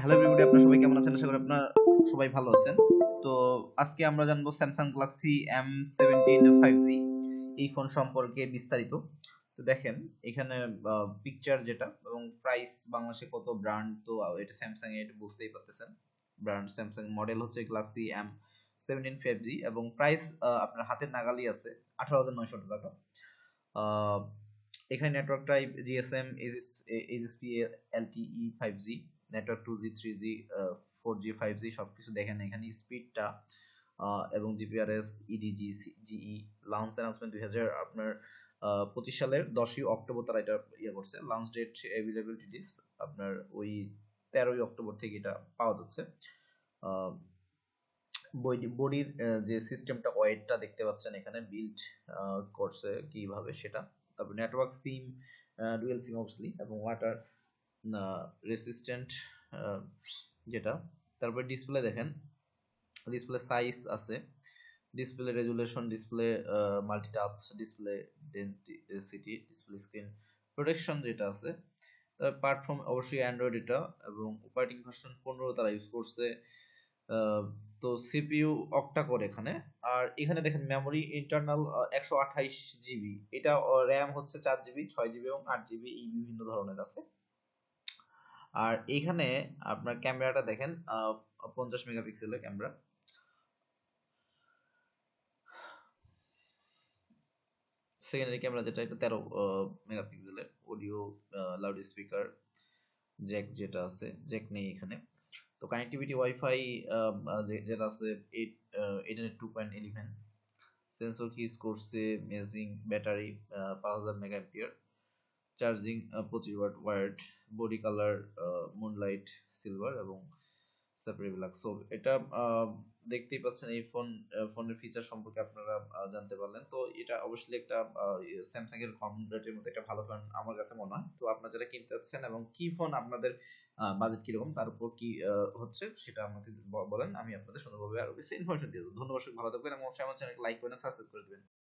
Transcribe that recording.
Hello everybody আপনারা সবাই কেমন আছেন? আশা করি আপনারা সবাই ভালো আছেন। তো আজকে আমরা জানব Samsung Galaxy M seventeen five G এই ফোন সম্পর্কে বিস্তারিত। তো দেখেন, এখানে পিকচার যেটা এবং প্রাইস বাংলাদেশে কত ব্র্যান্ড তো এটা স্যামসাং এ এটা বুঝতেই পারতেছেন। ব্র্যান্ড স্যামসাং মডেল হচ্ছে Galaxy M seventeen five G এবং প্রাইস আপনার হাতের নাগালি আছে আঠারো হাজার নয়শো টাকা। এখানে network type GSM HSP LTE five G network two G three G four G five G সব কিছু দেখেন এখানে স্পিডটা এবং GPRS EDGE GE launch announcement দুই হাজার, আপনার পঁচিশ সালের দশই অক্টোবর তারা এটা ইয়ে করছে। লঞ্চ ডেট অ্যাভেলেবিলিটিস আপনার ওই তেরোই অক্টোবর থেকে এটা পাওয়া যাচ্ছে। বডির যে সিস্টেমটা ওয়েটটা দেখতে পাচ্ছেন এখানে বিল্ড করছে কীভাবে সেটা। তারপর নেটওয়ার্ক সিম ডুয়েল সিম অবসলি এবং ওয়াটার রেসিস্ট্যান্ট যেটা। তারপর ডিসপ্লে দেখেন। ডিসপ্লে সাইজ আছে। Display resolution display multitouch display density display screen protection যেটা আছে। তবে প্ল্যাটফর্ম অবশ্যই অ্যান্ড্রয়েড এটা এবং অপারেটিং ভার্সন পনেরো তারা ইউজ করছে। তো সিপিইউ অক্টা করে এখানে। আর এখানে দেখেন মেমোরি ইন্টারনাল একশো আঠাইশ জিবি এটা র্যাম হচ্ছে চার জিবি ছয় জিবি এবং আট জিবি এই বিভিন্ন ধরনের আছে। আর এখানে আপনার ক্যামেরাটা দেখেন পঞ্চাশ মেগাপিক্সেলের ক্যামেরা। সেকেন্ডারি ক্যামেরা যেটা, এটা তেরো মেগাপিক্সেলের অডিও লাউড স্পিকার জ্যাক যেটা আছে জ্যাক নেই এখানে। তো কানেক্টিভিটি ওয়াইফাই যেটা আছে eight eight two point eleven sensor কি করছে মেজিং ব্যাটারি পাঁচ হাজার মেগা চার্জিং পঁচিশ watt wired, body colour moonlight, silver এবং সেপারেবল সো এটা দেখতেই পাচ্ছেন এই ফোন ফোনের ফিচার সম্পর্কে আপনারা জানতে পারলেন। তো এটা অবশ্যই একটা স্যামসাং এর কম রেটের মধ্যে একটা ভালো ফোন আমার কাছে মনে হয়। তো আপনারা যারা কিনতে চাচ্ছেন এবং কি ফোন আপনাদের বাজেট কীরকম, তার উপর কি হচ্ছে সেটা আমাকে বলেন, আমি আপনাদের সুন্দরভাবে আরও বেশি ইনফরমেশন দিয়ে দেবো। ধন্যবাদ ভালো থাকবেন এবং আমার চ্যানেলকে লাইক করে সাবস্ক্রাইব করে দেবেন।